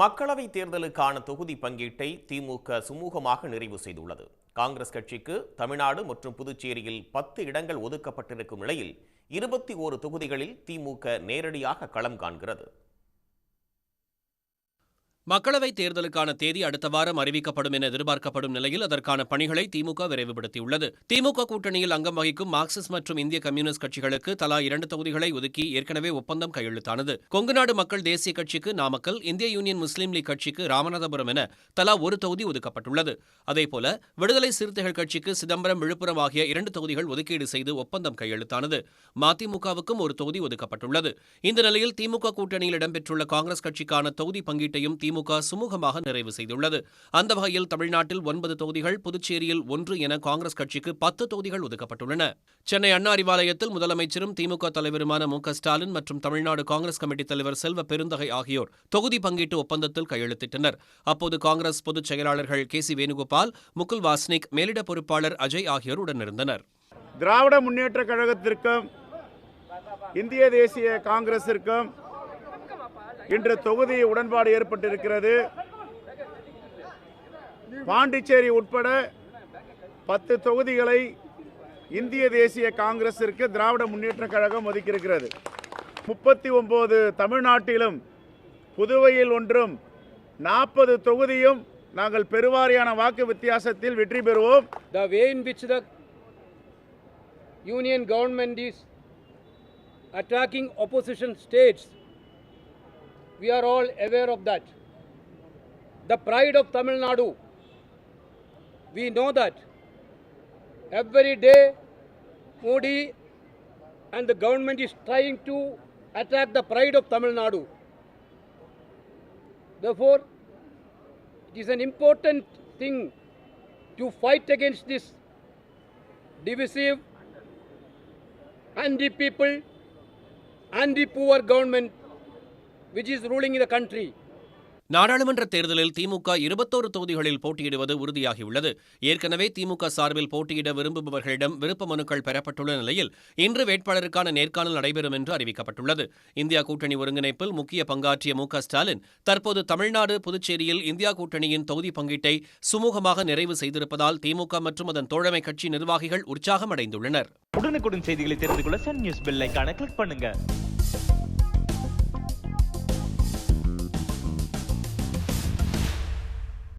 மக்களவைத் தேர்தலுக்கான தொகுதி பங்கீட்டை திமுக சுமூகமாக நிறைவு செய்துள்ளது. காங்கிரஸ் கட்சிக்கு தமிழ்நாடு மற்றும் புதுச்சேரியில் பத்து இடங்கள் ஒதுக்கப்பட்டிருக்கும் நிலையில் இருபத்தி ஓரு தொகுதிகளில் திமுக நேரடியாக களம் காண்கிறது. மக்களவைத் தேர்தலுக்கான தேதி அடுத்த வாரம் அறிவிக்கப்படும் என எதிர்பார்க்கப்படும் நிலையில் அதற்கான பணிகளை திமுக விரைவுபடுத்தியுள்ளது. திமுக கூட்டணியில் அங்கம் வகிக்கும் மார்க்சிஸ்ட் மற்றும் இந்திய கம்யூனிஸ்ட் கட்சிகளுக்கு தலா இரண்டு தொகுதிகளை ஒதுக்கி ஏற்கனவே ஒப்பந்தம் கையெழுத்தானது. கொங்குநாடு மக்கள் தேசிய கட்சிக்கு நாமக்கல் இந்திய யூனியன் முஸ்லீம் லீக் கட்சிக்கு ராமநாதபுரம் என தலா ஒரு தொகுதி ஒதுக்கப்பட்டுள்ளது. அதேபோல விடுதலை சிறுத்தைகள் கட்சிக்கு சிதம்பரம் விழுப்புரம் ஆகிய இரண்டு தொகுதிகள் ஒதுக்கீடு செய்து ஒப்பந்தம் கையெழுத்தானது. மதிமுகவுக்கும் ஒரு தொகுதி ஒதுக்கப்பட்டுள்ளது. இந்த நிலையில் திமுக கூட்டணியில் இடம்பெற்றுள்ள காங்கிரஸ் கட்சிக்கான தொகுதி பங்கீட்டையும் திமுக சுமூகமாக நிறைவு செய்துள்ளது. அந்த வகையில் தமிழ்நாட்டில் ஒன்பது தொகுதிகள் புதுச்சேரியில் ஒன்று என காங்கிரஸ் கட்சிக்கு பத்து தொகுதிகள் ஒதுக்கப்பட்டுள்ளன. சென்னை அண்ணா அறிவாலயத்தில் முதலமைச்சரும் திமுக தலைவருமான மு ஸ்டாலின் மற்றும் தமிழ்நாடு காங்கிரஸ் கமிட்டி தலைவர் செல்வ பெருந்தகை ஆகியோர் தொகுதி பங்கீட்டு ஒப்பந்தத்தில் கையெழுத்திட்டனர். அப்போது காங்கிரஸ் பொதுச் செயலாளர்கள் கே சி வேணுகோபால் முகுல் வாஸ்னிக் மேலிட பொறுப்பாளர் அஜய் ஆகியோர் உடனிருந்தனர். திராவிட முன்னேற்ற கழகத்திற்கும் இந்திய தேசிய காங்கிரசிற்கும் இன்று தொகுதி உடன்பாடு ஏற்பட்டிருக்கிறது. பாண்டிச்சேரி உட்பட பத்து தொகுதிகளை இந்திய தேசிய காங்கிரசிற்கு திராவிட முன்னேற்ற கழகம் ஒதுக்கியிருக்கிறது. முப்பத்தி ஒன்பது தமிழ்நாட்டிலும் புதுவையில் ஒன்றும் நாற்பது தொகுதியும் நாங்கள் பெருவாரியான வாக்கு வித்தியாசத்தில் வெற்றி பெறுவோம். The way in which the union government is attacking opposition states we are all aware of that. The pride of Tamil Nadu, we know that. Every day, Modi and the government is trying to attack the pride of Tamil Nadu. Therefore, it is an important thing to fight against this divisive, anti people, anti poor government which is ruling in the country. நாடாளுமன்ற தேர்தலில் திமுக இருபத்தோரு தொகுதிகளில் போட்டியிடுவது உறுதியாகியுள்ளது. ஏற்கனவே திமுக சார்பில் போட்டியிட விரும்புபவர்களிடம் விருப்ப மனுக்கள் பெறப்பட்டுள்ள நிலையில் இன்று வேட்பாளருக்கான நேர்காணல் நடைபெறும் என்று அறிவிக்கப்பட்டுள்ளது. இந்தியா கூட்டணி ஒருங்கிணைப்பில் முக்கிய பங்காற்றிய மு க ஸ்டாலின் தற்போது தமிழ்நாடு புதுச்சேரியில் இந்தியா கூட்டணியின் தொகுதி பங்கீட்டை சுமூகமாக நிறைவு செய்திருப்பதால் திமுக மற்றும் அதன் தோழமை கட்சி நிர்வாகிகள் உற்சாகம் அடைந்துள்ளனர் உடனுக்குடன் செய்திகளை தெரிந்து கொள்ள சன் நியூஸ் பெல் கிளிக் பண்ணுங்க.